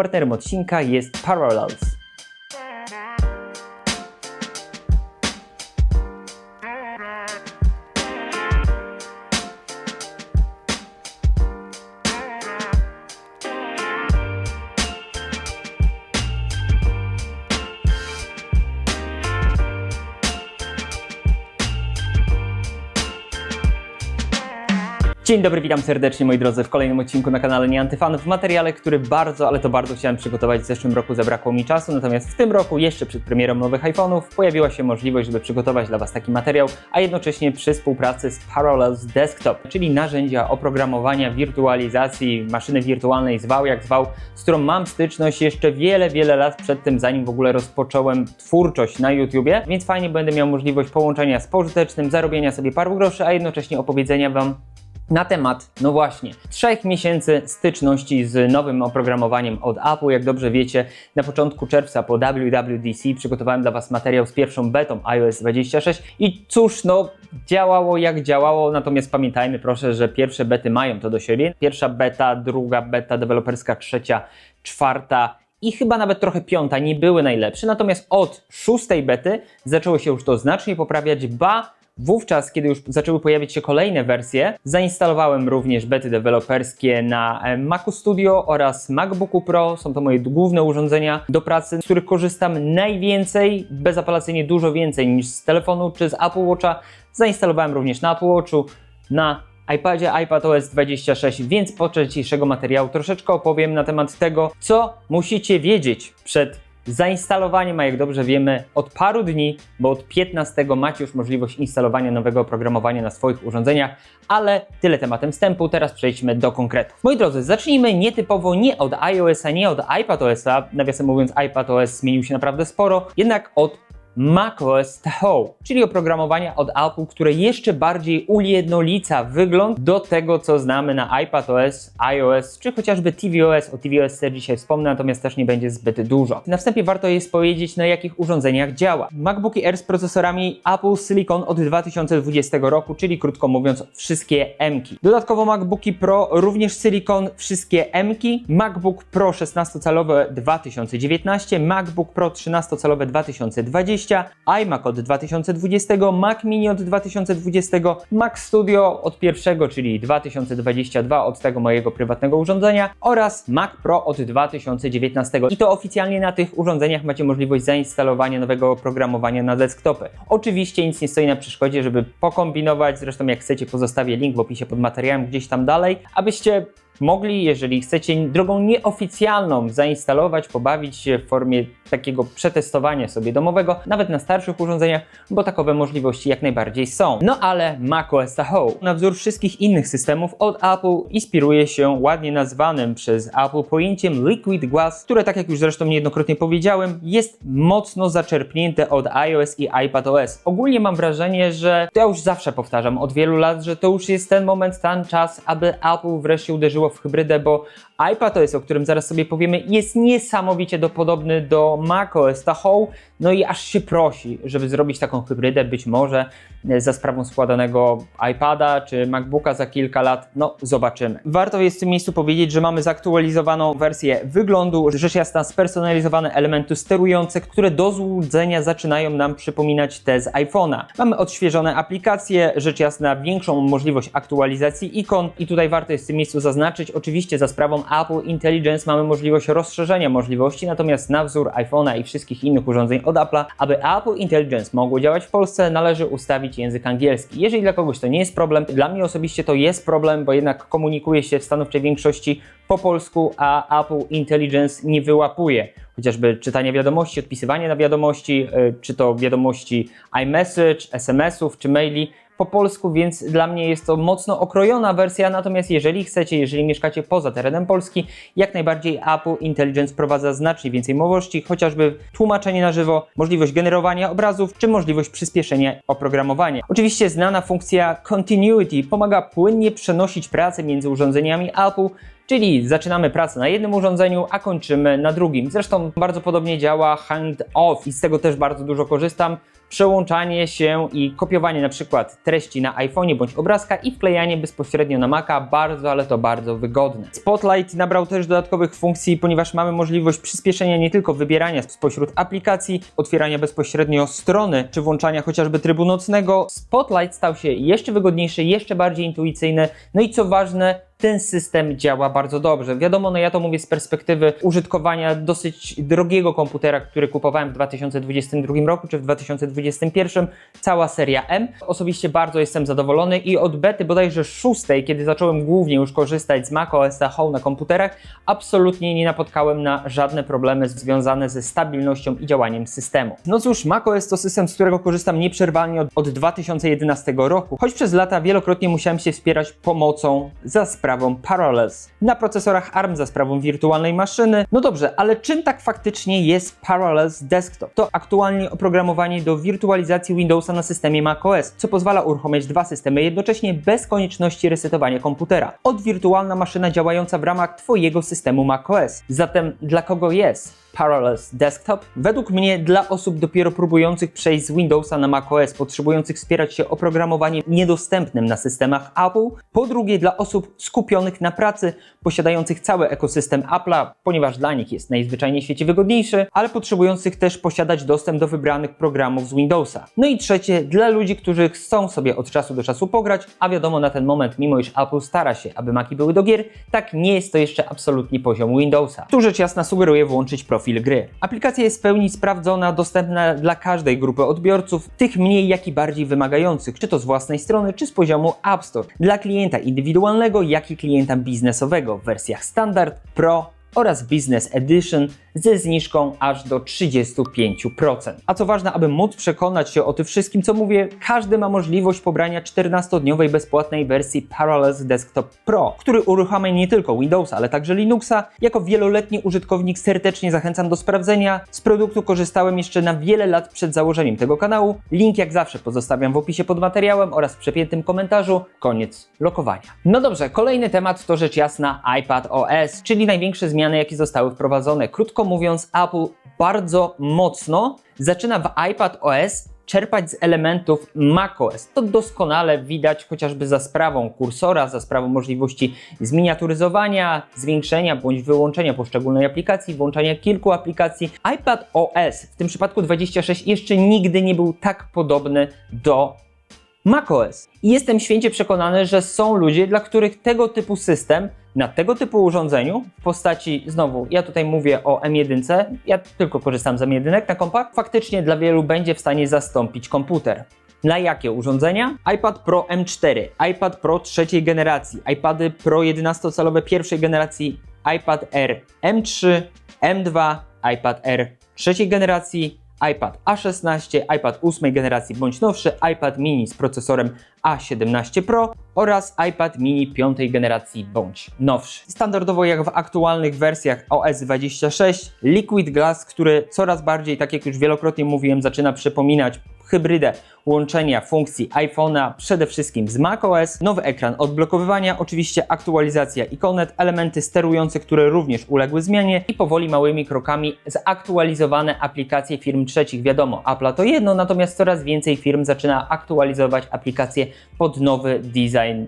Partnerem odcinka jest Parallels. Dzień dobry, witam serdecznie moi drodzy w kolejnym odcinku na kanale Nieantyfan w materiale, który bardzo, ale to bardzo chciałem przygotować. W zeszłym roku zabrakło mi czasu, natomiast w tym roku, jeszcze przed premierą nowych iPhone'ów, pojawiła się możliwość, żeby przygotować dla Was taki materiał, a jednocześnie przy współpracy z Parallels Desktop, czyli narzędzia oprogramowania, wirtualizacji, maszyny wirtualnej, zwał jak zwał, z którą mam styczność jeszcze wiele, wiele lat przed tym, zanim w ogóle rozpocząłem twórczość na YouTubie, więc fajnie będę miał możliwość połączenia z pożytecznym, zarobienia sobie paru groszy, a jednocześnie opowiedzenia Wam na temat, no właśnie, trzech miesięcy styczności z nowym oprogramowaniem od Apple. Jak dobrze wiecie, na początku czerwca po WWDC przygotowałem dla Was materiał z pierwszą betą iOS 26 i cóż, no działało jak działało, natomiast pamiętajmy proszę, że pierwsze bety mają to do siebie. Pierwsza beta, druga beta deweloperska, trzecia, czwarta i chyba nawet trochę piąta nie były najlepsze, natomiast od szóstej bety zaczęło się już to znacznie poprawiać, ba Wówczas, kiedy już zaczęły pojawiać się kolejne wersje, zainstalowałem również bety deweloperskie na e, Macu Studio oraz MacBooku Pro. Są to moje główne urządzenia do pracy, z których korzystam najwięcej, bezapelacyjnie dużo więcej niż z telefonu czy z Apple Watcha. Zainstalowałem również na Apple Watchu, na iPadzie iPadOS 26, więc podczas dzisiejszego materiału troszeczkę opowiem na temat tego, co musicie wiedzieć przed zainstalowaniem, a jak dobrze wiemy, od paru dni, bo od 15 macie już możliwość instalowania nowego oprogramowania na swoich urządzeniach, ale tyle tematem wstępu, teraz przejdźmy do konkretów. Moi drodzy, zacznijmy nietypowo nie od iOS-a, nie od iPadOS-a, nawiasem mówiąc iPadOS zmienił się naprawdę sporo, jednak od macOS Tahoe, czyli oprogramowania od Apple, które jeszcze bardziej ujednolica wygląd do tego, co znamy na iPadOS, iOS, czy chociażby tvOS. O tvOS też dzisiaj wspomnę, natomiast też nie będzie zbyt dużo. Na wstępie warto jest powiedzieć, na jakich urządzeniach działa. MacBooki Air z procesorami Apple Silicon od 2020 roku, czyli krótko mówiąc wszystkie M-ki. Dodatkowo MacBooki Pro również Silicon, wszystkie M-ki. MacBook Pro 16-calowe 2019, MacBook Pro 13-calowe 2020, iMac od 2020, Mac Mini od 2020, Mac Studio od pierwszego, czyli 2022 od tego mojego prywatnego urządzenia oraz Mac Pro od 2019. I to oficjalnie na tych urządzeniach macie możliwość zainstalowania nowego oprogramowania na desktopy. Oczywiście nic nie stoi na przeszkodzie, żeby pokombinować, zresztą jak chcecie pozostawię link w opisie pod materiałem gdzieś tam dalej, abyście mogli, jeżeli chcecie drogą nieoficjalną zainstalować, pobawić się w formie takiego przetestowania sobie domowego, nawet na starszych urządzeniach, bo takowe możliwości jak najbardziej są. No ale macOS Tahoe, na wzór wszystkich innych systemów od Apple, inspiruje się ładnie nazwanym przez Apple pojęciem Liquid Glass, które tak jak już zresztą niejednokrotnie powiedziałem, jest mocno zaczerpnięte od iOS i iPadOS. Ogólnie mam wrażenie, że to ja już zawsze powtarzam od wielu lat, że to już jest ten moment, ten czas, aby Apple wreszcie uderzyło w hybrydę, bo iPadOS, o którym zaraz sobie powiemy, jest niesamowicie do podobny do macOS Tahoe, no i aż się prosi, żeby zrobić taką hybrydę, być może e, za sprawą składanego iPada czy MacBooka za kilka lat, no zobaczymy. Warto jest w tym miejscu powiedzieć, że mamy zaktualizowaną wersję wyglądu, rzecz jasna spersonalizowane elementy sterujące, które do złudzenia zaczynają nam przypominać te z iPhone'a. Mamy odświeżone aplikacje, rzecz jasna większą możliwość aktualizacji ikon i tutaj warto jest w tym miejscu zaznaczyć, oczywiście za sprawą Apple Intelligence mamy możliwość rozszerzenia możliwości, natomiast na wzór iPhone'a i wszystkich innych urządzeń od Apple'a, aby Apple Intelligence mogło działać w Polsce, należy ustawić język angielski. Jeżeli dla kogoś to nie jest problem, dla mnie osobiście to jest problem, bo jednak komunikuje się w stanowczej większości po polsku, a Apple Intelligence nie wyłapuje chociażby czytanie wiadomości, odpisywanie na wiadomości, y, czy to wiadomości iMessage, SMS-ów czy maili po polsku, więc dla mnie jest to mocno okrojona wersja. Natomiast jeżeli chcecie, jeżeli mieszkacie poza terenem Polski, jak najbardziej Apple Intelligence wprowadza znacznie więcej możliwości, chociażby tłumaczenie na żywo, możliwość generowania obrazów, czy możliwość przyspieszenia oprogramowania. Oczywiście znana funkcja Continuity pomaga płynnie przenosić pracę między urządzeniami Apple, Czyli zaczynamy pracę na jednym urządzeniu, a kończymy na drugim. Zresztą bardzo podobnie działa Hand Off i z tego też bardzo dużo korzystam przełączanie się i kopiowanie na przykład treści na iPhone'ie bądź obrazka i wklejanie bezpośrednio na Maca bardzo, ale to bardzo wygodne. Spotlight nabrał też dodatkowych funkcji, ponieważ mamy możliwość przyspieszenia nie tylko wybierania spośród aplikacji, otwierania bezpośrednio strony, czy włączania chociażby trybu nocnego. Spotlight stał się jeszcze wygodniejszy, jeszcze bardziej intuicyjny, no i co ważne, ten system działa bardzo dobrze. Wiadomo, no ja to mówię z perspektywy użytkowania dosyć drogiego komputera, który kupowałem w 2022 roku czy w 2021, cała seria M. Osobiście bardzo jestem zadowolony i od bety bodajże szóstej, kiedy zacząłem głównie już korzystać z Mac OS Home na komputerach, absolutnie nie napotkałem na żadne problemy związane ze stabilnością i działaniem systemu. No cóż, macOS to system, z którego korzystam nieprzerwalnie od, od 2011 roku, choć przez lata wielokrotnie musiałem się wspierać pomocą za sprawą Parallels. Na procesorach ARM za sprawą wirtualnej maszyny. No dobrze, ale czym tak faktycznie jest Parallels Desktop? To aktualnie oprogramowanie do wirtualizacji Windowsa na systemie macOS, co pozwala uruchomić dwa systemy jednocześnie bez konieczności resetowania komputera. Od wirtualna maszyna działająca w ramach Twojego systemu macOS. Zatem dla kogo jest? Parallels Desktop. Według mnie dla osób dopiero próbujących przejść z Windowsa na macOS, potrzebujących wspierać się oprogramowaniem niedostępnym na systemach Apple. Po drugie dla osób skupionych na pracy, posiadających cały ekosystem Apple'a, ponieważ dla nich jest najzwyczajniej w świecie wygodniejszy, ale potrzebujących też posiadać dostęp do wybranych programów z Windowsa. No i trzecie dla ludzi, którzy chcą sobie od czasu do czasu pograć, a wiadomo na ten moment, mimo iż Apple stara się, aby Maki były do gier, tak nie jest to jeszcze absolutnie poziom Windowsa. Tu rzecz jasna sugeruje włączyć profil gry. Aplikacja jest w pełni sprawdzona, dostępna dla każdej grupy odbiorców, tych mniej jak i bardziej wymagających, czy to z własnej strony, czy z poziomu App Store. Dla klienta indywidualnego, jak i klienta biznesowego w wersjach Standard, Pro oraz Business Edition ze zniżką aż do 35%. A co ważne, aby móc przekonać się o tym wszystkim, co mówię, każdy ma możliwość pobrania 14-dniowej bezpłatnej wersji Parallels Desktop Pro, który uruchamia nie tylko Windowsa, ale także Linuxa. Jako wieloletni użytkownik serdecznie zachęcam do sprawdzenia. Z produktu korzystałem jeszcze na wiele lat przed założeniem tego kanału. Link jak zawsze pozostawiam w opisie pod materiałem oraz w przepiętym komentarzu. Koniec lokowania. No dobrze, kolejny temat to rzecz jasna iPad OS, czyli największe zmiany, jakie zostały wprowadzone. Krótko mówiąc, Apple bardzo mocno zaczyna w iPad OS czerpać z elementów macOS. To doskonale widać chociażby za sprawą kursora, za sprawą możliwości zminiaturyzowania, zwiększenia bądź wyłączenia poszczególnej aplikacji, włączania kilku aplikacji. iPad OS w tym przypadku 26 jeszcze nigdy nie był tak podobny do macOS. I jestem święcie przekonany, że są ludzie, dla których tego typu system na tego typu urządzeniu w postaci, znowu, ja tutaj mówię o M1, ja tylko korzystam z M1 na kompach, faktycznie dla wielu będzie w stanie zastąpić komputer. Na jakie urządzenia? iPad Pro M4, iPad Pro trzeciej generacji, iPady Pro 11-calowe pierwszej generacji, iPad Air M3, M2, iPad Air trzeciej generacji, iPad A16, iPad 8 generacji bądź nowszy, iPad mini z procesorem A17 Pro oraz iPad mini 5 generacji bądź nowszy. Standardowo jak w aktualnych wersjach OS 26, Liquid Glass, który coraz bardziej, tak jak już wielokrotnie mówiłem, zaczyna przypominać hybrydę łączenia funkcji iPhone'a przede wszystkim z macOS, nowy ekran odblokowywania, oczywiście aktualizacja ikonet, elementy sterujące, które również uległy zmianie i powoli małymi krokami zaktualizowane aplikacje firm trzecich. Wiadomo, Apple to jedno, natomiast coraz więcej firm zaczyna aktualizować aplikacje pod nowy design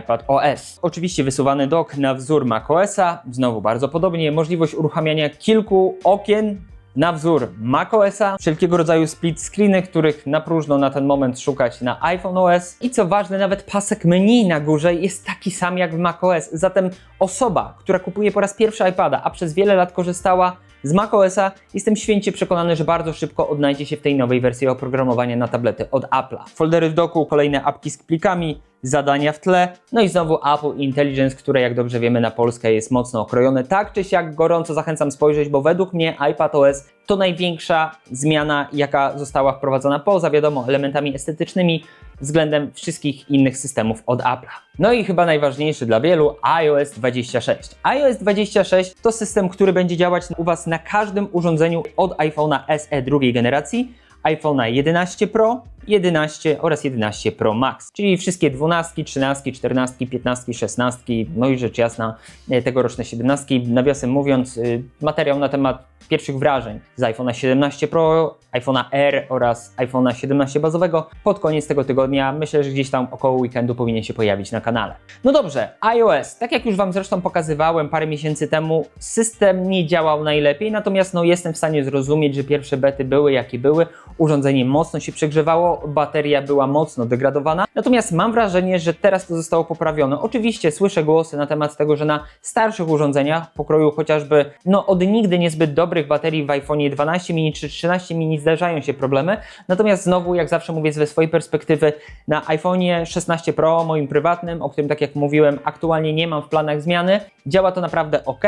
iPad OS. Oczywiście wysuwany dock na wzór macOSa, znowu bardzo podobnie, możliwość uruchamiania kilku okien na wzór macOSa, wszelkiego rodzaju split screeny, których na próżno na ten moment szukać na iPhone OS i co ważne, nawet pasek menu na górze jest taki sam jak w macOS. Zatem osoba, która kupuje po raz pierwszy iPada, a przez wiele lat korzystała z macOSa, jestem święcie przekonany, że bardzo szybko odnajdzie się w tej nowej wersji oprogramowania na tablety od Apple'a. Foldery w doku, kolejne apki z plikami, zadania w tle, no i znowu Apple Intelligence, które jak dobrze wiemy na Polskę jest mocno okrojone. Tak czy siak gorąco zachęcam spojrzeć, bo według mnie iPad OS to największa zmiana, jaka została wprowadzona poza, wiadomo, elementami estetycznymi względem wszystkich innych systemów od Apple'a. No i chyba najważniejszy dla wielu iOS 26. iOS 26 to system, który będzie działać u Was na każdym urządzeniu od iPhone'a SE drugiej generacji, iPhone'a 11 Pro, 11 oraz 11 Pro Max, czyli wszystkie 12, 13, 14, 15, 16, no i rzecz jasna e, tegoroczne 17. Nawiasem mówiąc, y, materiał na temat pierwszych wrażeń z iPhone'a 17 Pro, iPhone'a R oraz iPhone'a 17 bazowego pod koniec tego tygodnia. Myślę, że gdzieś tam około weekendu powinien się pojawić na kanale. No dobrze, iOS. Tak jak już Wam zresztą pokazywałem parę miesięcy temu, system nie działał najlepiej, natomiast no, jestem w stanie zrozumieć, że pierwsze bety były jakie były. Urządzenie mocno się przegrzewało, bateria była mocno degradowana. Natomiast mam wrażenie, że teraz to zostało poprawione. Oczywiście słyszę głosy na temat tego, że na starszych urządzeniach, pokroju chociażby no, od nigdy niezbyt dobrych baterii w iPhone 12 mini czy 13 mini zdarzają się problemy. Natomiast znowu, jak zawsze mówię ze swojej perspektywy, na iPhone 16 Pro, moim prywatnym, o którym tak jak mówiłem, aktualnie nie mam w planach zmiany, działa to naprawdę ok.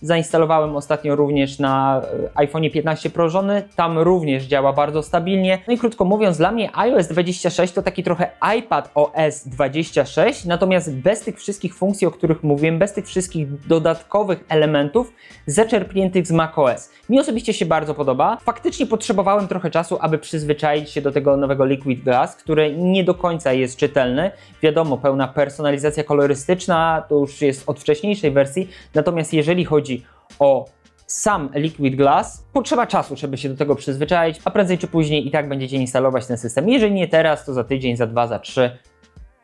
Zainstalowałem ostatnio również na e, iPhone 15 Pro żony, tam również działa bardzo stabilnie. No i krótko mówiąc, dla mnie iOS 26 to taki trochę iPad OS 26, natomiast bez tych wszystkich funkcji, o których mówiłem, bez tych wszystkich dodatkowych elementów zaczerpniętych z macOS. Mi osobiście się bardzo podoba. Faktycznie potrzebowałem trochę czasu, aby przyzwyczaić się do tego nowego Liquid Glass, który nie do końca jest czytelny. Wiadomo, pełna personalizacja kolorystyczna to już jest od wcześniejszej wersji, natomiast jeżeli chodzi o sam Liquid Glass, potrzeba czasu, żeby się do tego przyzwyczaić, a prędzej czy później i tak będziecie instalować ten system. Jeżeli nie teraz, to za tydzień, za dwa, za trzy,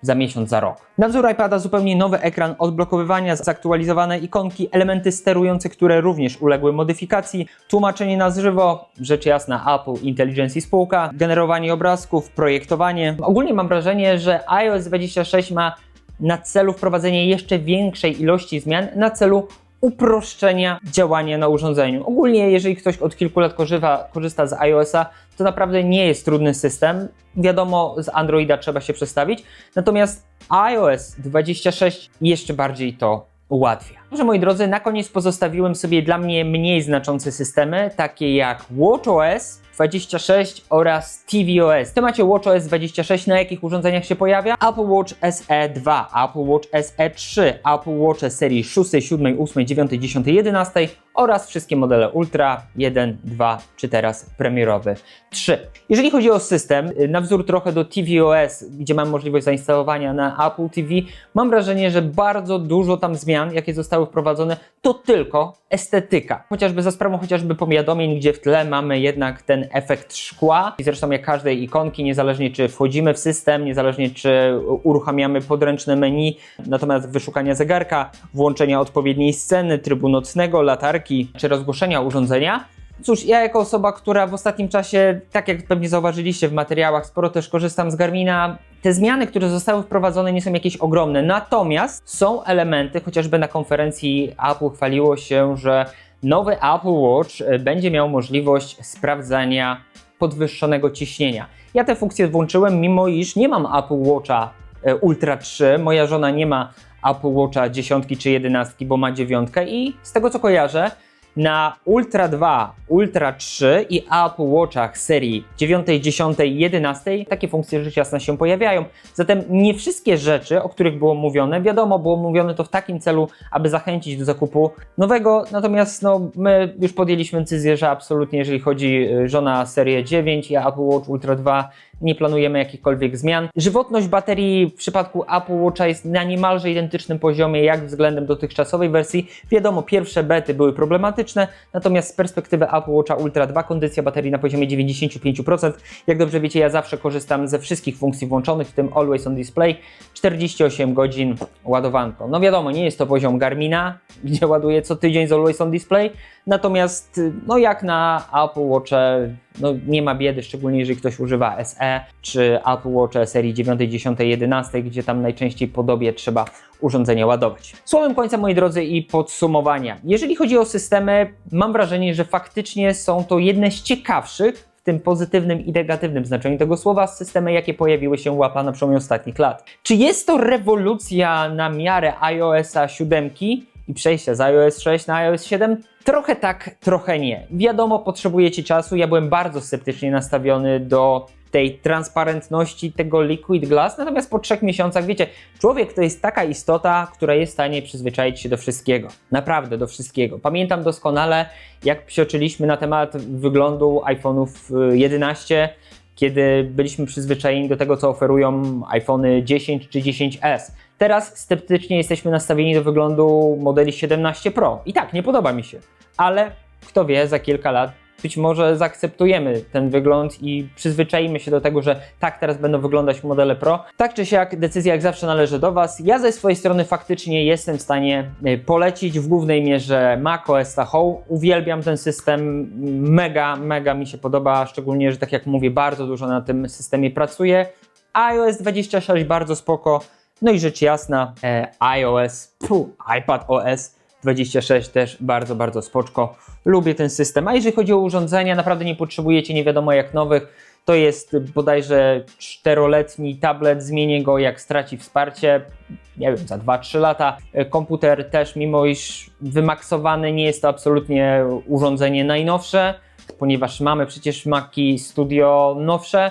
za miesiąc, za rok. Na wzór iPada zupełnie nowy ekran odblokowywania, zaktualizowane ikonki, elementy sterujące, które również uległy modyfikacji, tłumaczenie na żywo, rzecz jasna Apple Intelligence i spółka, generowanie obrazków, projektowanie. Ogólnie mam wrażenie, że iOS 26 ma na celu wprowadzenie jeszcze większej ilości zmian, na celu uproszczenia działania na urządzeniu. Ogólnie, jeżeli ktoś od kilku lat korzywa, korzysta z iOS-a, to naprawdę nie jest trudny system. Wiadomo, z Androida trzeba się przestawić, natomiast iOS 26 jeszcze bardziej to ułatwia. Dobrze, moi drodzy, na koniec pozostawiłem sobie dla mnie mniej znaczące systemy, takie jak WatchOS, 26 oraz tvOS. W temacie WatchOS 26 na jakich urządzeniach się pojawia? Apple Watch SE 2, Apple Watch SE 3, Apple Watch serii 6, 7, 8, 9, 10, 11 oraz wszystkie modele Ultra 1, 2 czy teraz premierowy 3. Jeżeli chodzi o system, na wzór trochę do tvOS, gdzie mam możliwość zainstalowania na Apple TV, mam wrażenie, że bardzo dużo tam zmian, jakie zostały wprowadzone, to tylko estetyka. Chociażby za sprawą chociażby powiadomień, gdzie w tle mamy jednak ten efekt szkła. I zresztą jak każdej ikonki, niezależnie czy wchodzimy w system, niezależnie czy uruchamiamy podręczne menu, natomiast wyszukania zegarka, włączenia odpowiedniej sceny, trybu nocnego, latarki czy rozgłoszenia urządzenia, Cóż, ja jako osoba, która w ostatnim czasie, tak jak pewnie zauważyliście w materiałach, sporo też korzystam z Garmina, te zmiany, które zostały wprowadzone, nie są jakieś ogromne. Natomiast są elementy, chociażby na konferencji Apple chwaliło się, że nowy Apple Watch e, będzie miał możliwość sprawdzania podwyższonego ciśnienia. Ja tę funkcję włączyłem, mimo iż nie mam Apple Watcha e, Ultra 3. Moja żona nie ma Apple Watcha 10 czy 11, bo ma dziewiątkę i z tego co kojarzę, na Ultra 2, Ultra 3 i Apple Watchach serii 9, 10, 11 takie funkcje rzecz jasna się pojawiają. Zatem nie wszystkie rzeczy, o których było mówione, wiadomo, było mówione to w takim celu, aby zachęcić do zakupu nowego, natomiast no, my już podjęliśmy decyzję, że absolutnie jeżeli chodzi y, żona serię 9 i Apple Watch Ultra 2 nie planujemy jakichkolwiek zmian. Żywotność baterii w przypadku Apple Watcha jest na niemalże identycznym poziomie jak względem dotychczasowej wersji. Wiadomo, pierwsze bety były problematyczne, natomiast z perspektywy Apple Watcha Ultra 2 kondycja baterii na poziomie 95%. Jak dobrze wiecie, ja zawsze korzystam ze wszystkich funkcji włączonych, w tym Always on Display. 48 godzin ładowanko. No wiadomo, nie jest to poziom Garmina, gdzie ładuję co tydzień z Always on Display, natomiast no jak na Apple Watche no nie ma biedy, szczególnie jeżeli ktoś używa SE czy Apple Watch serii 9, 10, 11, gdzie tam najczęściej po dobie trzeba urządzenia ładować. Słowem końca, moi drodzy, i podsumowania. Jeżeli chodzi o systemy, mam wrażenie, że faktycznie są to jedne z ciekawszych w tym pozytywnym i negatywnym znaczeniu tego słowa systemy, jakie pojawiły się łapa na przełomie ostatnich lat. Czy jest to rewolucja na miarę iOS-a 7 i przejścia z iOS 6 na iOS 7? Trochę tak, trochę nie. Wiadomo, potrzebujecie czasu. Ja byłem bardzo sceptycznie nastawiony do tej transparentności tego Liquid Glass, natomiast po trzech miesiącach, wiecie, człowiek to jest taka istota, która jest w stanie przyzwyczaić się do wszystkiego. Naprawdę do wszystkiego. Pamiętam doskonale, jak psioczyliśmy na temat wyglądu iPhone'ów 11, y, kiedy byliśmy przyzwyczajeni do tego, co oferują iPhony 10 czy 10s. Teraz sceptycznie jesteśmy nastawieni do wyglądu modeli 17 Pro. I tak, nie podoba mi się, ale kto wie, za kilka lat być może zaakceptujemy ten wygląd i przyzwyczaimy się do tego, że tak teraz będą wyglądać modele Pro. Tak czy siak, decyzja jak zawsze należy do Was. Ja ze swojej strony faktycznie jestem w stanie y, polecić w głównej mierze macOS Tahoe. Uwielbiam ten system, mega, mega mi się podoba, szczególnie, że tak jak mówię, bardzo dużo na tym systemie pracuję. iOS 26 bardzo spoko. No i rzecz jasna, e, iOS, pu, iPad OS 26 też bardzo, bardzo spoczko. Lubię ten system. A jeżeli chodzi o urządzenia, naprawdę nie potrzebujecie nie wiadomo jak nowych. To jest bodajże czteroletni tablet, zmienię go jak straci wsparcie, nie wiem, za 2-3 lata. E, Komputer też, mimo iż wymaksowany, nie jest to absolutnie urządzenie najnowsze, ponieważ mamy przecież Maci Studio nowsze.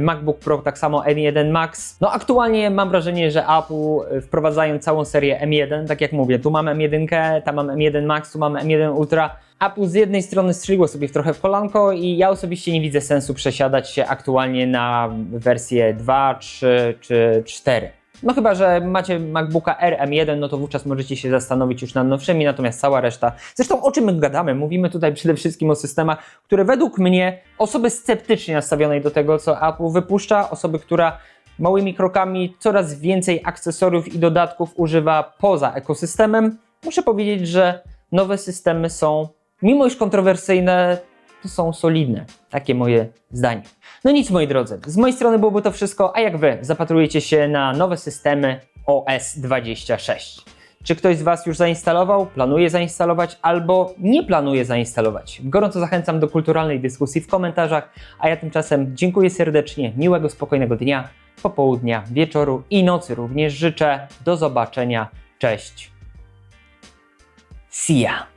MacBook Pro tak samo M1 Max. No aktualnie mam wrażenie, że Apple e, wprowadzają całą serię M1, tak jak mówię, tu mamy M1, tam mamy M1 Max, tu mamy M1 Ultra. Apple z jednej strony strzeliło sobie trochę w kolanko i ja osobiście nie widzę sensu przesiadać się aktualnie na wersję 2, 3 czy 4. No chyba, że macie MacBooka R M1, no to wówczas możecie się zastanowić już nad nowszymi, natomiast cała reszta. Zresztą o czym my gadamy? Mówimy tutaj przede wszystkim o systemach, które według mnie osoby sceptycznie nastawionej do tego, co Apple wypuszcza, osoby, która małymi krokami coraz więcej akcesoriów i dodatków używa poza ekosystemem, muszę powiedzieć, że nowe systemy są, mimo iż kontrowersyjne, są solidne. Takie moje zdanie. No nic, moi drodzy. Z mojej strony byłoby to wszystko, a jak wy zapatrujecie się na nowe systemy OS 26? Czy ktoś z Was już zainstalował, planuje zainstalować albo nie planuje zainstalować? Gorąco zachęcam do kulturalnej dyskusji w komentarzach, a ja tymczasem dziękuję serdecznie, miłego, spokojnego dnia, popołudnia, wieczoru i nocy również życzę. Do zobaczenia, cześć. See ya!